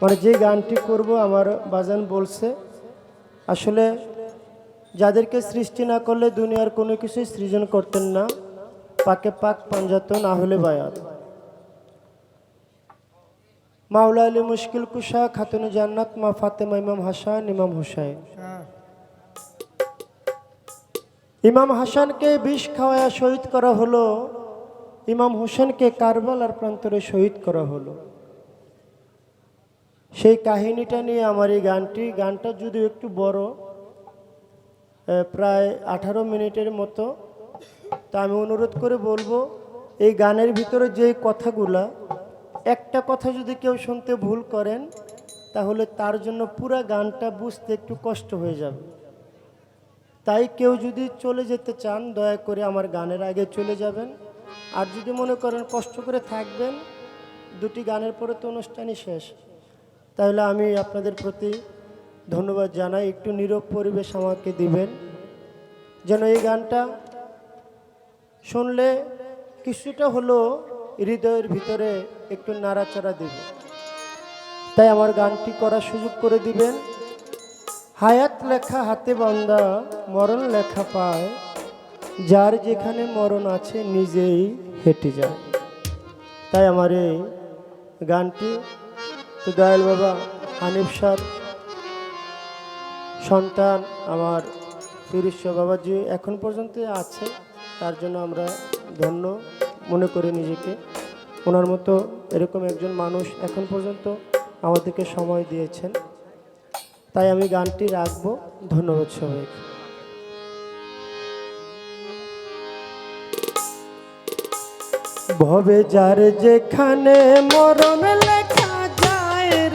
মানে যে গানটি করব, আমার বাজান বলছে, আসলে যাদেরকে সৃষ্টি না করলে দুনিয়ার কোনো কিছুই সৃজন করতেন না। পাকে পাক পাঞ্জাত, না হলে বায়াত। মাওলা আলী মুশকিল কুশা খাতুনে জান্নাত, মা ফাতেমা, ইমাম হাসান, ইমাম হুসাইন। ইমাম হাসানকে বিষ খাওয়ায় শহীদ করা হলো, ইমাম হোসেনকে কারবালার প্রান্তরে শহীদ করা হলো। সেই কাহিনীটা নিয়ে আমার এই গানটি, গানটা যদিও একটু বড় প্রায় আঠারো মিনিটের মতো, তা আমি অনুরোধ করে বলব, এই গানের ভিতরে যে কথাগুলা, একটা কথা যদি কেউ শুনতে ভুল করেন, তাহলে তার জন্য পুরা গানটা বুঝতে একটু কষ্ট হয়ে যাবে। তাই কেউ যদি চলে যেতে চান, দয়া করে আমার গানের আগে চলে যাবেন। আর যদি মনে করেন কষ্ট করে থাকবেন, দুটি গানের পরে তো অনুষ্ঠানই শেষ। তাহলে আমি আপনাদের প্রতি ধন্যবাদ জানাই। একটু নীরব পরিবেশ আমাকে দিবেন। যেন এই গানটা শুনলে কিছুটা হলো হৃদয়ের ভিতরে একটু নাড়াচাড়া দিবে। তাই আমার গানটি করার সুযোগ করে দিবেন। হায়াত লেখা হাতে বান্দা, মরণ লেখা পায়। যার যেখানে মরণ আছে নিজেই হেঁটে যায়। তাই আমার এই গানটি তো দয়াল বাবা, হানিফ সার সন্তান আমার ফিরিস বাবাজি এখন পর্যন্ত আছে, তার জন্য আমরা ধন্য মনে করি নিজেকে। ওনার মতো এরকম একজন মানুষ এখন পর্যন্ত আমাদেরকে সময় দিয়েছেন। তাই আমি গানটি রাখব। ধন্যবাদ সবাইকে। ভবে যার যেখানে মরণ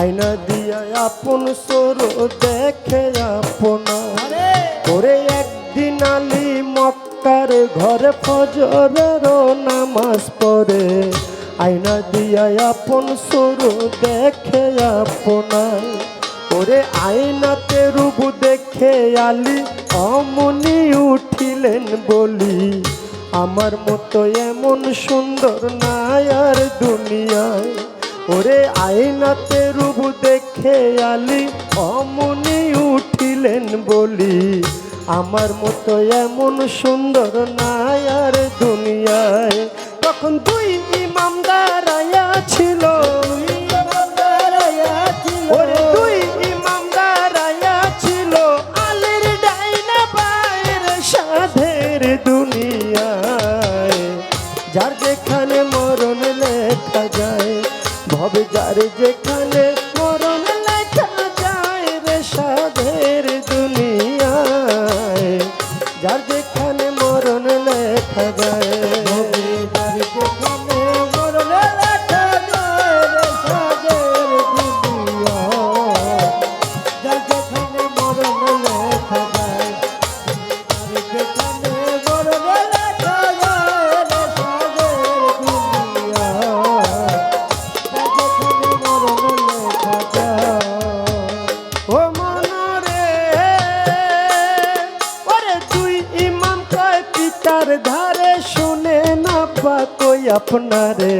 আয়না দিয়া আপন সর দেখে আপনা। ওরে একদিন আলি মক্কার ঘরে ফজরেরও নামাজ পড়ে। আয়না দিয়া আপন সর দেখে আপনায় ওরে আয়নাতে রূপ দেখে আলি অমনি উঠিলেন বলি আমার মতো এমন সুন্দর নায়ার দুনিয়ায়। ওরে আয়নাতে রূপ দেখে আলি, অমনি উঠিলেন বলি, আমার মতো এমন সুন্দর নাই আরে দুনিয়ায়। তখন দুই ইমাম দাঁড়াইয়া ছিল যেখানে শুনে না কই আপনারে।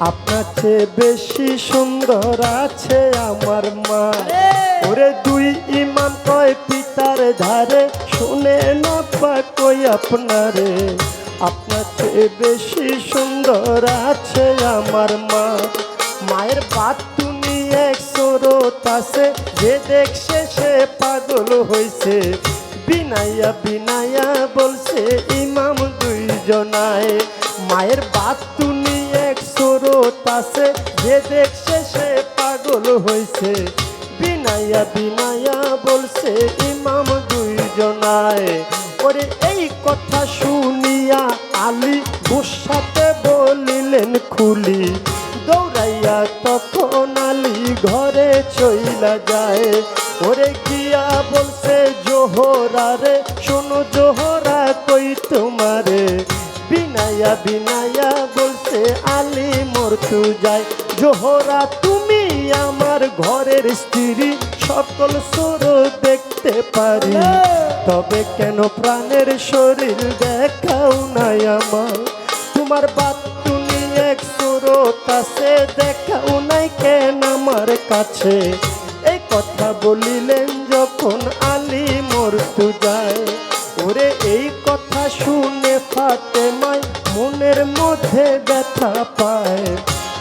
আপনার চেয়ে বেশি সুন্দর আছে আমার মা। ওরে দুই ইমাম কয় পিতার ধারে। শুনে না কই আপনারে। আপনার চেয়ে বেশি সুন্দর আছে আমার মা। মায়ের বাত তুমি এক স্রোত আছে। যে দেখছে সে পাগল হইছে। বিনাইয়া বিনাইয়া বলছে, ইমাম দুইজনায় মায়ের বাত তুনি এক স্রোত আছে। যে দেখছে সে পাগল হয়েছে বিনাইয়া বিনাইয়া বলছে, ইমাম দুইজনায় ওরে এই কথা শুনিয়া আলী গুসাতে বলিলেন খুলি। দৌড়াইয়া তখন আলী ঘরে চইলা যায়। ওরে গিয়া বলছে জোহরা রে শোনো জোহরা কই তোমারে। বিনাইয়া বিনাইয়া বলছে আলী মরতু যায় জোহরা তুমি আমার ঘরের স্ত্রী সকল সুর দেখতে পারি। তবে কেন প্রাণের শরীর দেখাও নাই আমার? তোমার বাত তুমি এক সুরত আছে দেখাও নাই কেন আমার কাছে? এই কথা বলিলেন যখন আলী মরতু যায় ওরে, এই কথা শুনে ফাতে মাই মনের মধ্যে ব্যথা পায়।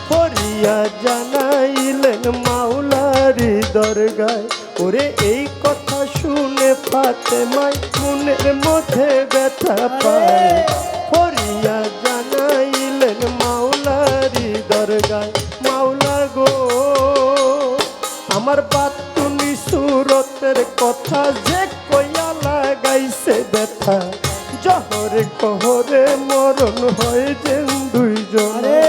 পড়িয়া জানাইলেন মাওলারি দরগায়, ওরে, এই কথা শুনে ফাতে মাই মনের মধ্যে ব্যথা পায়। লাগাইছে ব্যথা। জহরে কহরে মরণ হয় যেন দুইজনে।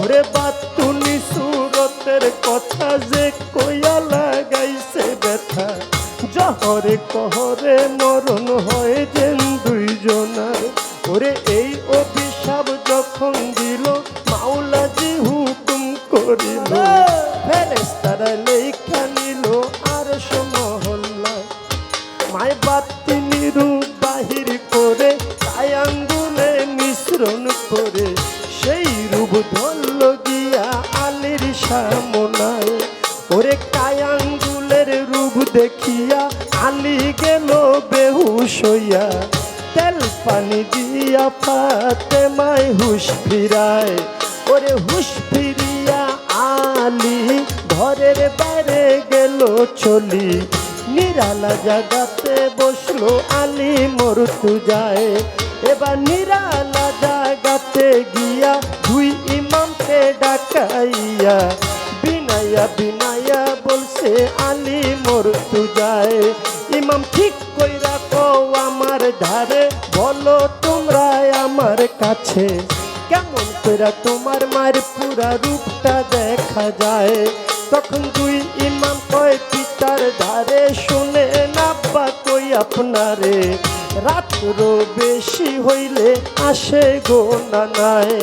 ওরে বাতুনি সুরতের কথা যে কইয়া লাগাইছে ব্যথা। জহরে কহরে মরণ হয় ওরে কায়াঙ্গুলের রূপ দেখিয়া আলি গেল বেহুশ হইয়া। তেল পানি দিয়া ফাতে মাই হুশ ফিরায়। ওরে হুশ ফিরিয়া আলি ঘরের বাইরে গেল চলি। নিরালা জাগাতে বসল আলি মরতু যায়। এবার নিরালা জাগাতে গিয়া দুই ইমামকে ডাকাইয়া বিনাইয়া বিনাইয়া বলছে আলী মরতু যায় ইমাম ঠিক কইরা কও আমার ধারে। বলো তোমরা আমার কাছে। কেমন কইরা তোমার মার পুরা রূপটা দেখা যায়। তখন দুই ইমাম কয়, পিতার ধারে শুনে নাব্বা কই আপনারে। রাত্র বেশি হইলে আসে গো নানায়।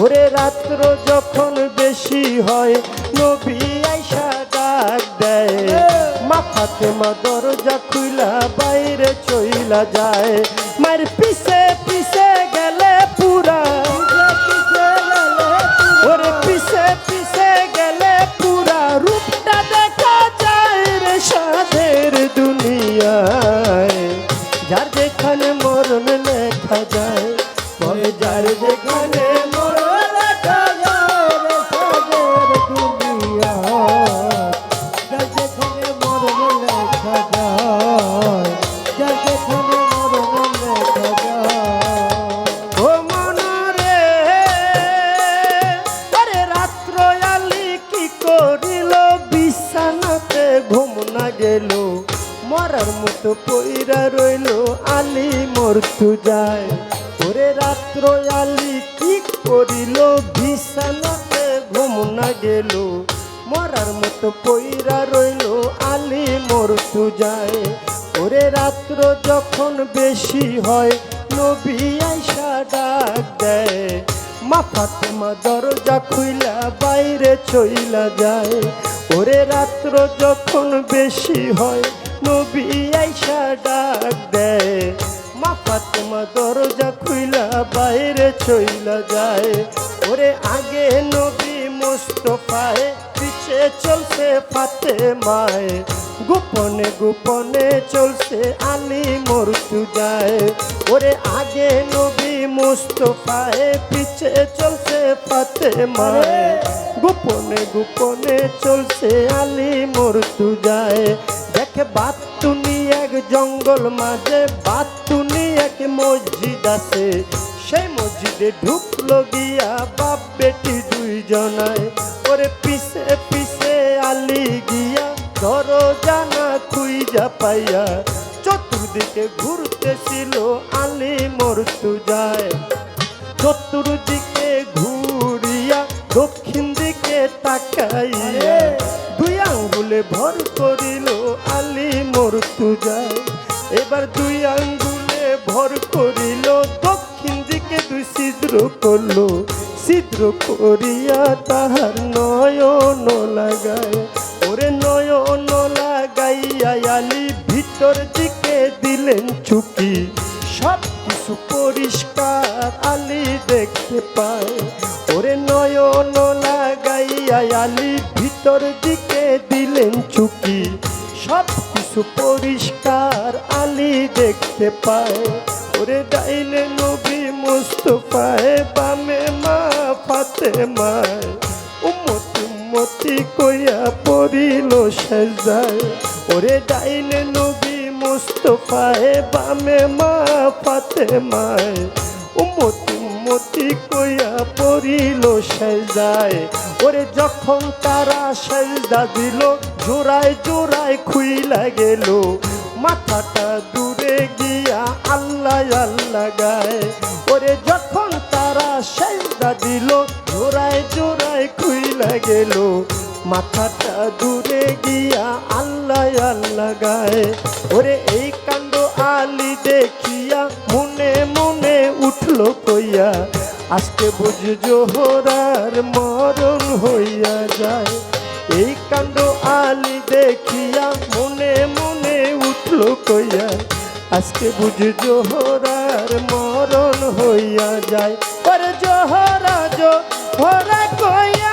ওরে রাত্র যখন বেশি হয়, নবী ডাক দেয়। মাথাতে মা দরজা খুইলা, বাইরে চইলা যায়। মার পিছে পিছে গেলে পুরা। ওরে করিল বিছানাতে ঘুম না গেল। মরার মতো পইরা রইল আলি মরতু যায় ওরে রাত্র যখন বেশি হয়, নবী আইসা ডাক দেয়। মা ফাতেমা দরজা খুইলা বাইরে চইলা যায়। ওরে রাত্র যখন বেশি হয়, নবী আইসা ডাক দেয়। মা ফাতেমা দরজা খুইলা বাইরে চইলা যায়। ওরে আগে নবী মুস্তফায় পিছে চলছে ফাতে মায় গোপনে গোপনে চলছে আলী মরতু যায় ওরে আগে নবী মুস্তফায় পিছে চলছে ফাতে মায় গোপনে গোপনে চলছে আলী মরতু যায় দেখে বাত তুমি এক জঙ্গল মাঝে বাতুনি এক মসজিদ আছে সেই মসজিদে ঢুকলো গিয়া বাপ বেটি দুইজনায়। ওরে পিছে পিছে আলি গিয়া ধরো জানা খুইজা পাইয়া চতুর্দিকে ঘুরতেছিল আলি মরতু যায় চতুর্দিকে ঘুরিয়া দক্ষিণ দিকে তাকাইয়া দুই আঙ্গুলে ভর করিল আলি মরতু যায় এবার দুই আঙ্গুলে ভর করিল, দক্ষিণ দিকে দুই ছিদ্র করল। ছিদ্র করিয়া তাহার নয়ন লাগায়। ওরে নয়ন লাগাইয়া আলি ভিতর দিকে দিলেন চুকি সব কিছু পরিষ্কার আলি দেখতে পায়। ওরে নয়ন লাগাইয়া আলি ভিতর দিকে দিলেন চুকি সব কিছু পরিষ্কার আলি দেখতে পায়। ওরে ডাইলে নবী মুস্তফায়, বামে মা ফাতে মায় উম্মতি উম্মতি কইয়া পড়িল সেজায়। ওরে ডাইলে নবী মুস্তফায়, বামে মা ফাতে মায় উম্মতি উম্মতি কইয়া পড়িল সেজায়, ওরে যখন তারা সেজদা দিল, জোড়ায় জোড়ায় খুইলা গেল। মাথাটা দূরে গিয়া আল্লাহ আল্লাহ গায়, ওরে যখন তারা সেজদা দিল, জোড়ায় জোড়ায় খুইলা গেল। মাথাটা দূরে গিয়া আল্লাহ আল্লাহ গায়, ওরে এই কাণ্ড আলি দেখিয়া উঠল কইয়া, আজকে বুঝ জোহরার মরণ হইয়া যায়। এই কাণ্ড আলি দেখিয়া মনে মনে উঠল কইয়া, আজকে বুঝ জোহরার মরণ হইয়া যায়। ওরে জোহরা জোহরা কইয়া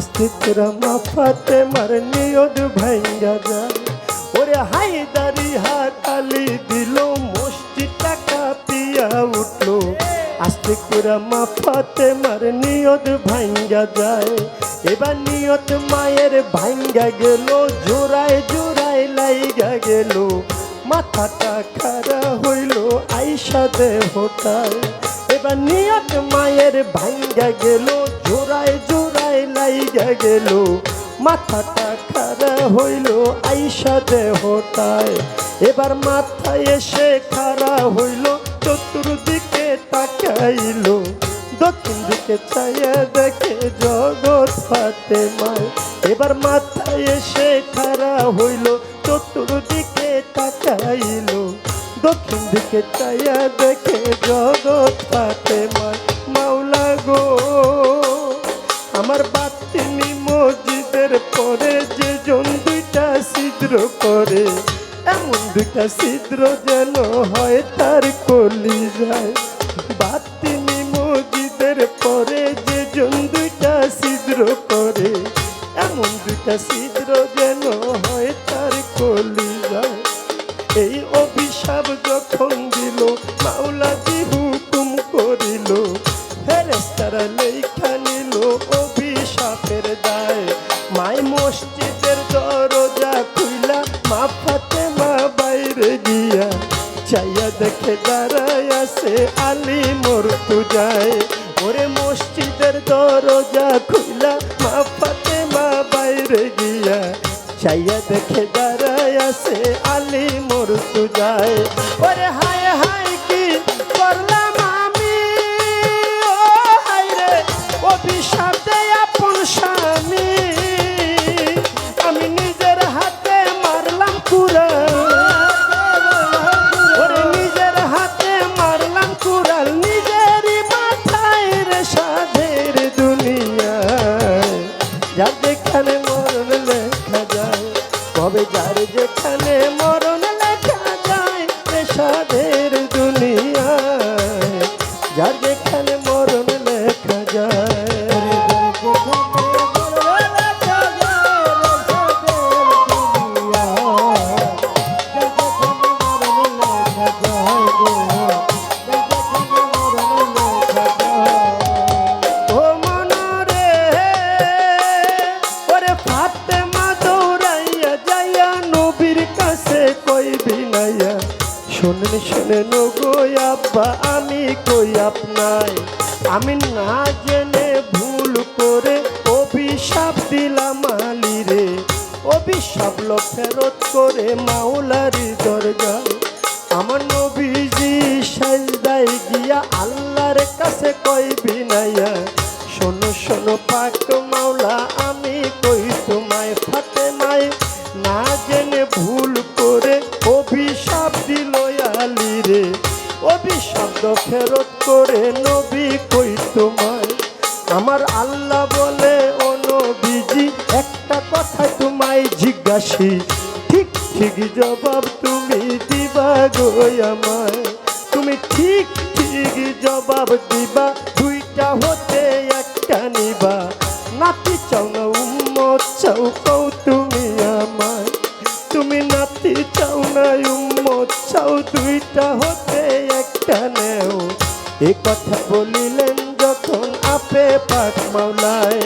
আস্তে মাফাতে মার নিয়দ ভাঙ্গা যায়। ওরে হায়দারি হাকালি দিল মুষ্টিটা কাঁপিয়া উঠল। আস্তে মাফাতে মার নিয়ত ভাঙ্গা যায়। এবার নিয়ত মায়ের ভাঙ্গা গেল, জোড়ায় জোড়ায় লাইগা গেল। মাথাটা খারা হইল আইসা দেহটায়। এবার নিয়ত মায়ের ভাঙ্গা গেল, জোড়ায় লাইগা গেল, মাথাটা হইল, আইসা এবার মাথায় এসে খারা হইল, চতুর্দিকে তাকাইল, দক্ষিণ দিকে চাইয়া দেখে জগৎ ফাতে মায়। এবার মাথায় এসে হইল, চতুর্দিকে তাকাইল, দক্ষিণ দিকে চাইয়া দেখে জগৎ ছিদ্র করে, এমন দুইটা ছিদ্র যেন হয় তার কলি যায়। বাতিনি মসজিদের পরে যে জন দুইটা ছিদ্র করে, এমন দুইটা ছিদ্র মরতু যায়। ওরে হায় হায় গিয়া আল্লাহর কাছে কই বিনাইয়া শোনো শোনো পাক রাজা হতে একটা নেও এ কথা বলিলেন যখন আপে পাঠ মাওলায়।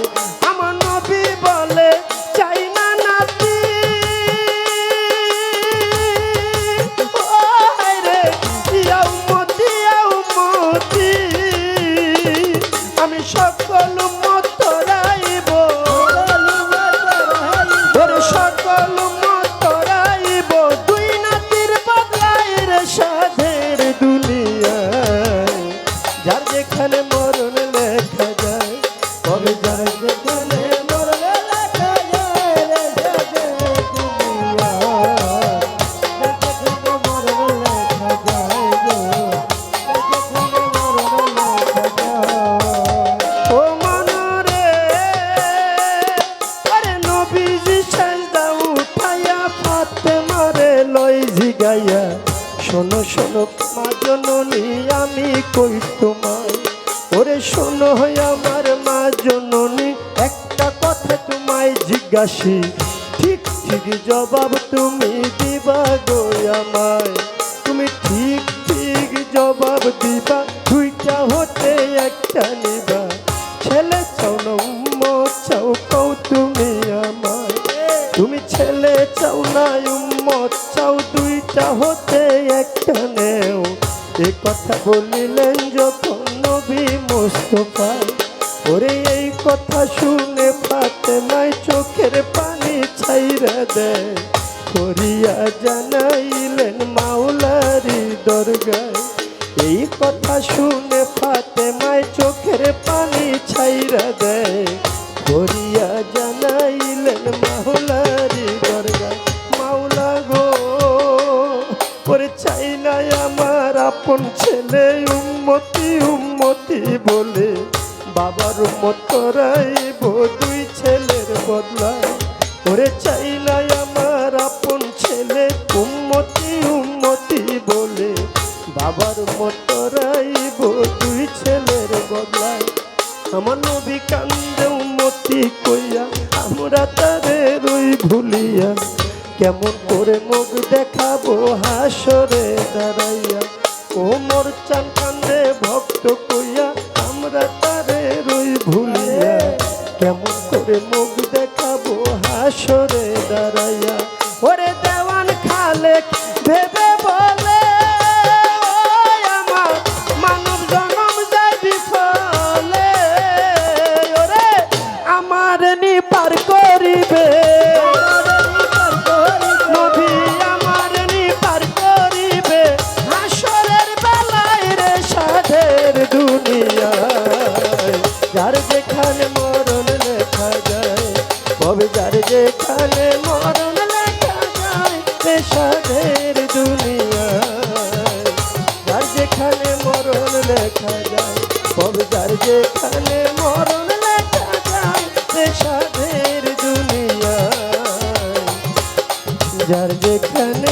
মরণ লেখা ভালোবাসি ঠিক ঠিক জবাব তুমি দিবা গো আমার। ও মোর চান কান্দে ভক্ত কইয়া আমরা তারে রই ভুলিয়া। কেমন করে মুখ দেখাবো হাসরে দাঁড়াইয়া। ওরে যেখানে মরণ লেখা যায় পেশাদের দুনিয়া যার যেখানে মরণ লেখা যায় কবে যার যেখানে মরণ লেখা যায় পেশাদের দুনিয়া যার যেখানে